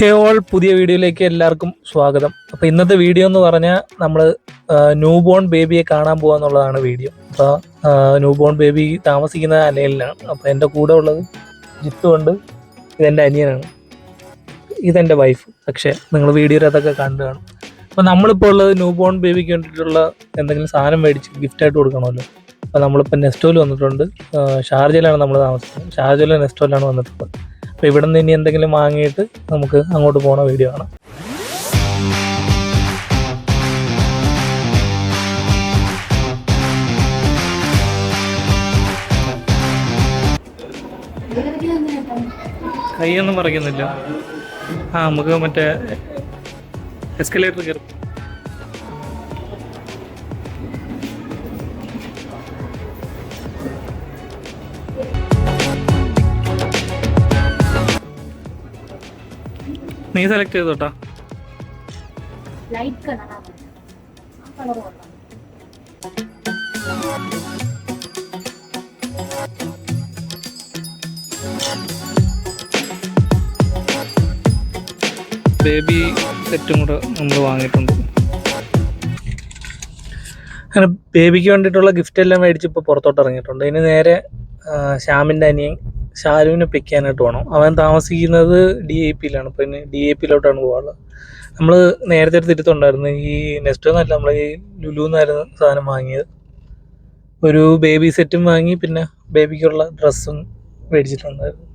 ഹേ all പുതിയ വീഡിയോയിലേക്ക് എല്ലാവർക്കും സ്വാഗതം. അപ്പോൾ ഇന്നത്തെ വീഡിയോ എന്ന് പറഞ്ഞാൽ നമ്മൾ ന്യൂ ബോൺ ബേബിയെ കാണാൻ പോകാന്നുള്ളതാണ് വീഡിയോ. അപ്പോൾ ന്യൂ ബോൺ ബേബി താമസിക്കുന്ന അലയിലാണ് അപ്പോൾ എന്റെ കൂടെ ഉള്ളത് ജിത്തു ഉണ്ട് ഇതെന്റെ അനിയനാണ് ഇതെന്റെ വൈഫ് പക്ഷേ നിങ്ങൾ വീഡിയോയിൽ അതൊക്കെ കണ്ടു കാണും. അപ്പോൾ നമ്മളിപ്പോൾ ഉള്ളത് ന്യൂ ബോൺ ബേബിക്ക് വേണ്ടിയിട്ടുള്ള എന്തെങ്കിലും സാധനം മേടിച്ച് ഗിഫ്റ്റായിട്ട് കൊടുക്കണമല്ലോ. അപ്പോൾ നമ്മളിപ്പോൾ നെസ്റ്റോയിൽ വന്നിട്ടുണ്ട്. ഷാർജയിലാണ് നമ്മൾ താമസിക്കുന്നത്. ഷാർജയിലെ നെസ്റ്റോയിലാണ് വന്നിട്ടുള്ളത്. അപ്പോൾ ഇവിടെ നിന്ന് ഇനി എന്തെങ്കിലും വാങ്ങിയിട്ട് നമുക്ക് അങ്ങോട്ട് പോണ വീഡിയോ ആണ്. കൈയൊന്നും പറയുന്നില്ല ആ നമുക്ക് മറ്റേ എസ്കലേറ്റർ കയറും. നീ സെലക്ട് ചെയ്തോട്ടാ. ലൈറ്റ് കളർ കൊള്ളാം. ബേബി സെറ്റും കൂടെ നമ്മൾ വാങ്ങിയിട്ടുണ്ട്. അങ്ങനെ ബേബിക്ക് വേണ്ടിയിട്ടുള്ള ഗിഫ്റ്റ് എല്ലാം മേടിച്ച് ഇപ്പോൾ പുറത്തോട്ട് ഇറങ്ങിയിട്ടുണ്ട്. ഇനി നേരെ ശ്യാമിന്റെ അനിയൻ ഷാലുവിനെ പിക്ക് ചെയ്യാനായിട്ട് വേണം അവൻ താമസിക്കുന്നത് ഡി എ പിയിലാണ് പിന്നെ ഡി എ പിയിലോട്ടാണ് പോകാനുള്ളത് നമ്മൾ നേരത്തെ ഒരു തിരുത്തുണ്ടായിരുന്നു ഈ നെക്സ്റ്റ് എന്നല്ല നമ്മൾ ഈ ലുലു എന്നായിരുന്നു സാധനം വാങ്ങിയത്. ഒരു ബേബി സെറ്റും വാങ്ങി പിന്നെ ബേബിക്കുള്ള ഡ്രസ്സും മേടിച്ചിട്ടുണ്ടായിരുന്നു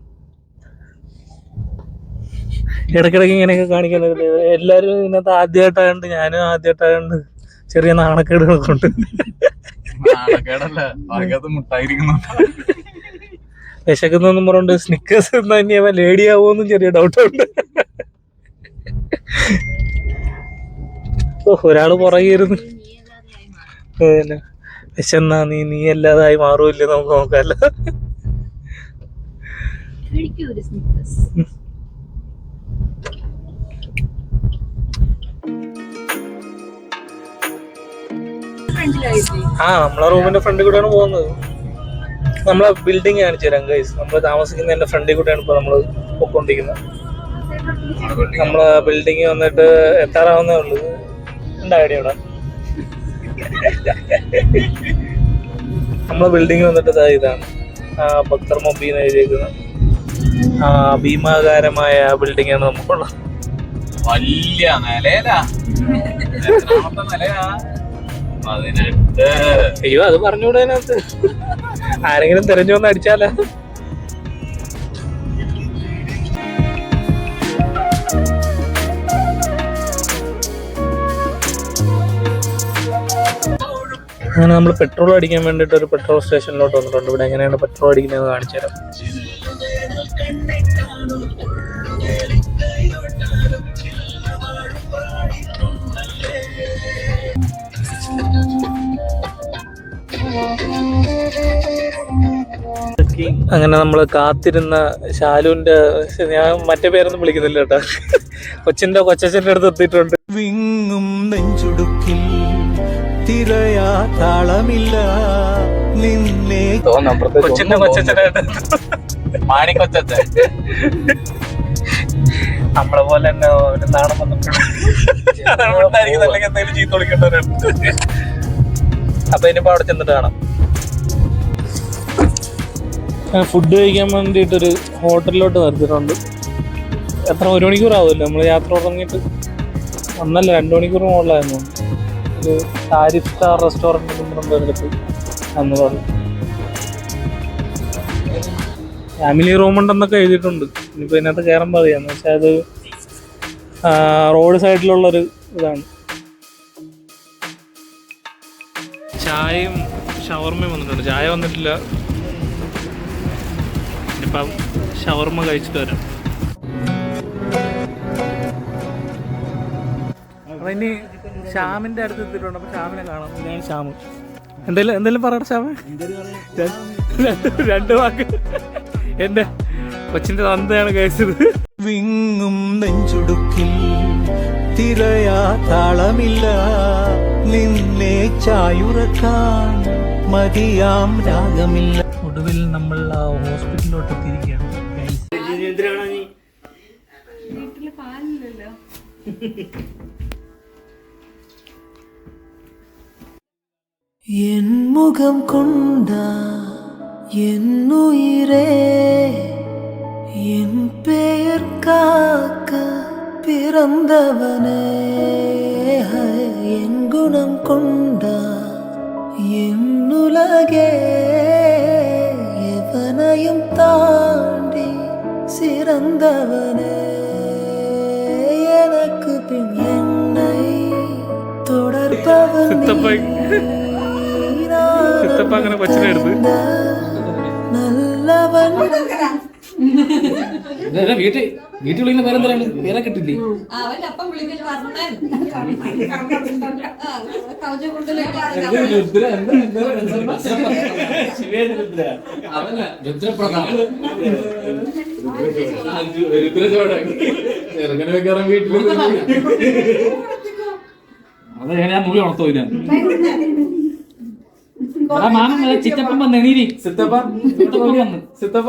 ഇടയ്ക്കിടയ്ക്ക് ഇങ്ങനെയൊക്കെ കാണിക്കാനൊക്കെ എല്ലാവരും ഇതിനകത്ത് ആദ്യമായിട്ടായതുകൊണ്ട് ഞാനും ആദ്യമായിട്ടായതുകൊണ്ട് ചെറിയ നാണക്കേടുകളൊക്കെ ഉണ്ട്. നാണക്കേടല്ല വിശക്കുന്നെന്നും പറഞ്ഞുകൊണ്ട് സ്നിക്കേഴ്സ് അവൻ ലേഡി ആവുമെന്നും ചെറിയ ഡൗട്ട് ഉണ്ട്. ഓ ഒരാൾ പുറകിരുന്ന് പിന്നെ വിശന്നാ നീ നീ അല്ലാതായി മാറൂല്ലേ നമുക്ക് ഫ്രണ്ടിലായിട്ട് ആ നമ്മളെ റൂമിന്റെ ഫ്രണ്ട് കൂടെയാണ് പോകുന്നത്. നമ്മളെ ബിൽഡിംഗ് കാണിച്ചു തരാം ഗൈസ് നമ്മൾ താമസിക്കുന്ന എന്റെ ഫ്രണ്ടിൽ കൂടെയാണ് ഇപ്പൊ നമ്മൾ പൊക്കോണ്ടിരിക്കുന്നത്. നമ്മളെ ബിൽഡിംഗ് വന്നിട്ട് എത്താറാവുന്നേ ഉള്ളൂ. ഐഡിയ ഇവിടെ നമ്മളെ ബിൽഡിംഗ് വന്നിട്ട് ഇതാ ഇതാണ്. ആ ഭക്തർ മൊബീന്ന് എഴുതിയിരിക്കുന്ന ആ ഭീമാകാരമായ ബിൽഡിംഗ് ആണ് നമുക്കുള്ളത്. വലിയ നിലയിലാ. അതിനകത്ത് നിലയാ? പതിനെട്ട്. അയ്യോ അത് പറഞ്ഞുകൂടെ അതിനകത്ത്? ആരെങ്കിലും തെരഞ്ഞു വന്ന് അടിച്ചാലോ? അങ്ങനെ നമ്മൾ പെട്രോൾ അടിക്കാൻ വേണ്ടിയിട്ട് ഒരു പെട്രോൾ സ്റ്റേഷനിലോട്ട് വന്നിട്ടുണ്ട്. ഇവിടെ എങ്ങനെയാണ് പെട്രോൾ അടിക്കുന്നത് കാണിച്ചു തരാം അങ്ങനെ നമ്മൾ കാത്തിരുന്ന ശാലുവിന്റെ ഞാൻ മറ്റേ പേരൊന്നും വിളിക്കുന്നില്ല കേട്ടോ. കൊച്ചിന്റെ കൊച്ചച്ഛന്റെ അടുത്ത് എത്തിയിട്ടുണ്ട്. വിങ്ങും നെഞ്ചുടുക്കിൽ തിരയാ താളമില്ല. നിന്നെ കൊച്ചിന്റെ കൊച്ചച്ഛനായിട്ട് മാണിക്കൊച്ചത്തെ നമ്മളെ പോലെ തന്നെ ഒരു നാണം വന്നിട്ടുണ്ട്. അല്ലെങ്കിൽ എന്തെങ്കിലും ചീത്ത വിളിക്കേണ്ടവരുണ്ട്. അപ്പൊ ഇനിയിപ്പോ അവിടെ ചെന്നിട്ട് കാണാം. ഫുഡ് കഴിക്കാൻ വേണ്ടിയിട്ടൊരു ഹോട്ടലിലോട്ട് നിർത്തിയിട്ടുണ്ട് എത്ര ഒരു മണിക്കൂറാവുമല്ലോ നമ്മൾ യാത്ര തുടങ്ങിയിട്ട്? ഒന്നല്ല രണ്ട് മണിക്കൂർ മുകളിലായിരുന്നു. ഒരു താരിഫ് സ്റ്റാർ റെസ്റ്റോറന്റ് തിരുവനന്തപുരത്ത് അന്ന് പറഞ്ഞു. ഫാമിലി റൂം ഉണ്ടെന്നൊക്കെ എഴുതിയിട്ടുണ്ട്. ഇനിയിപ്പോൾ ഇതിനകത്ത് കയറുമ്പോൾ അറിയാം എന്ന് വെച്ചാൽ അത് റോഡ് സൈഡിലുള്ളൊരു ഇതാണ്. ചായയും ഷവർമയും വന്നിട്ടുണ്ട്. ചായ വന്നിട്ടില്ല. ഇനിയിപ്പം ഷവർമ കഴിച്ചിട്ട് വരാം. അപ്പൊ ഇനി ശ്യാമിന്റെ അടുത്ത് എത്തിയിട്ടുണ്ട്. അപ്പൊ ശ്യാമിനെ കാണാം. ഞാൻ ശ്യാമ്. എന്തെങ്കിലും എന്തെങ്കിലും പറയട്ടെ ശ്യാമ. രണ്ട് രണ്ട് വാക്ക്. എന്റെ കൊച്ചിന്റെ തന്തയാണ് കഴിച്ചത് വിങ്ങും നെഞ്ചുടുക്കിൽ തിരയാ താളമില്ല. നിന്നെ ചായുറക്കാൻ മതിയാം രാഗമില്ല. ഒടുവിൽ നമ്മൾ ആ ഹോസ്പിറ്റലിലോട്ട് എത്തിയിരിക്കുകയാണ് വീട്ടില് പാല് என் முகம் கொண்டா என் உயிரே என் பெயர் காக்க பிறந்தவனே என் குணம் கொண்டா என் உலகே எவனையும் தாண்டி சிறந்தவனே. எனக்கு பின் என்னை தொடர்பவன் சித்தப்பா- വീട്ടിൽ വീട്ടിൽ വിളിക്കുന്ന പേരെന്തരാണ് പേരെ കിട്ടില്ലേ? ചെറുങ്ങനെ വെക്കാറും വീട്ടിൽ മുളി ഉണർത്തോ ഇല്ല മാമൻ ചിറ്റപ്പം വന്നേ എണീരി. സിത്തപ്പ? സിത്തപ്പ